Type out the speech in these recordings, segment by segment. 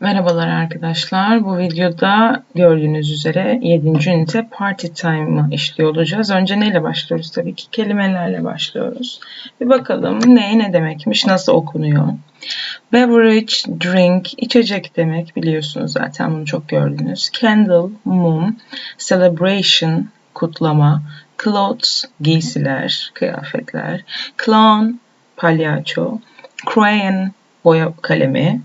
Merhabalar arkadaşlar. Bu videoda gördüğünüz üzere 7. ünite Party Time'ı işliyor olacağız. Önce neyle başlıyoruz? Tabii ki kelimelerle başlıyoruz. Bir bakalım ne ne demekmiş, nasıl okunuyor. Beverage, drink, içecek demek biliyorsunuz zaten bunu çok gördünüz. Candle, mum, celebration, kutlama, clothes, giysiler, kıyafetler, clown, palyaço, crayon, boya kalemi,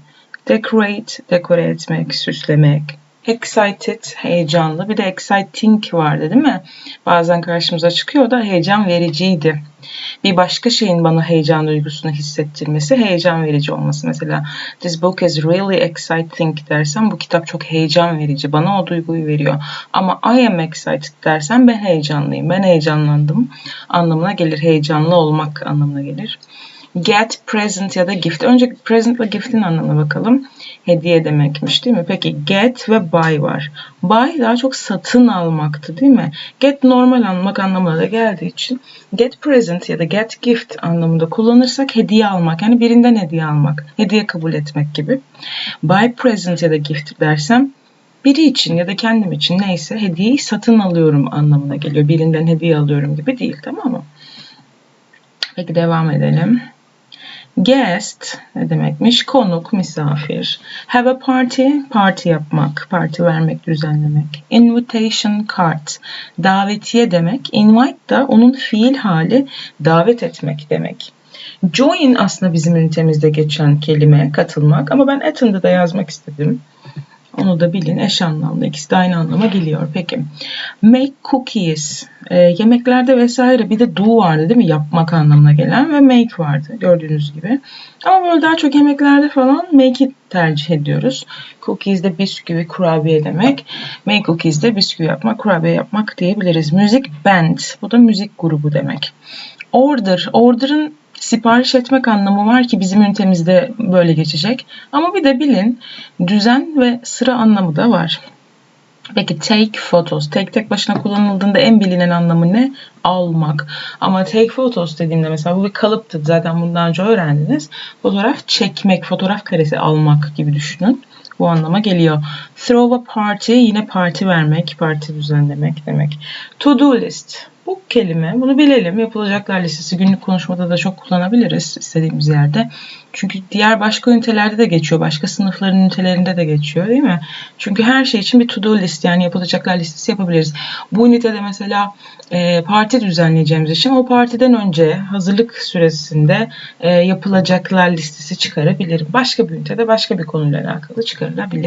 Decorate, dekore etmek, süslemek. Excited, heyecanlı. Bir de exciting vardı değil mi? Bazen karşımıza çıkıyor da heyecan vericiydi. Bir başka şeyin bana heyecan duygusunu hissettirmesi, heyecan verici olması. Mesela this book is really exciting dersem bu kitap çok heyecan verici. Bana o duyguyu veriyor. Ama I am excited dersem ben heyecanlıyım. Ben heyecanlandım anlamına gelir. Heyecanlı olmak anlamına gelir. Get, present ya da gift. Önce present ve gift'in anlamına bakalım. Hediye demekmiş değil mi? Peki get ve buy var. Buy daha çok satın almaktı değil mi? Get normal almak anlamına da geldiği için get present ya da get gift anlamında kullanırsak hediye almak. Yani birinden hediye almak. Hediye kabul etmek gibi. Buy present ya da gift dersem biri için ya da kendim için neyse hediyeyi satın alıyorum anlamına geliyor. Birinden hediye alıyorum gibi değil tamam mı? Peki devam edelim. Guest ne demekmiş? Konuk, misafir. Have a party, parti yapmak, parti vermek, düzenlemek. Invitation card, davetiye demek. Invite da onun fiil hali davet etmek demek. Join aslında bizim ünitemizde geçen kelime, katılmak ama ben attend'ı da yazmak istedim. Onu da bilin eş anlamlı. İkisi de aynı anlama geliyor. Peki. Make cookies. E, yemeklerde vesaire bir de do vardı değil mi? Yapmak anlamına gelen ve make vardı gördüğünüz gibi. Ama böyle daha çok yemeklerde falan make'i tercih ediyoruz. Cookies de bisküvi, kurabiye demek. Make cookies de bisküvi yapmak, kurabiye yapmak diyebiliriz. Müzik band. Bu da müzik grubu demek. Order. Order'ın sipariş etmek anlamı var ki bizim ünitemizde böyle geçecek. Ama bir de bilin düzen ve sıra anlamı da var. Peki take photos. Take tek başına kullanıldığında en bilinen anlamı ne? Almak. Ama take photos dediğimde mesela bu bir kalıptı. Zaten bundan önce öğrendiniz. Fotoğraf çekmek, fotoğraf karesi almak gibi düşünün. Bu anlama geliyor. Throw a party yine parti vermek, parti düzenlemek demek. To do list bu kelime, bunu bilelim. Yapılacaklar listesi günlük konuşmada da çok kullanabiliriz istediğimiz yerde. Çünkü diğer başka ünitelerde de geçiyor. Başka sınıfların ünitelerinde de geçiyor değil mi? Çünkü her şey için bir to-do list yani yapılacaklar listesi yapabiliriz. Bu ünitede mesela e, parti düzenleyeceğimiz için o partiden önce hazırlık süresinde e, yapılacaklar listesi çıkarabilirim. Başka bir ünitede başka bir konuyla alakalı çıkarılabilir.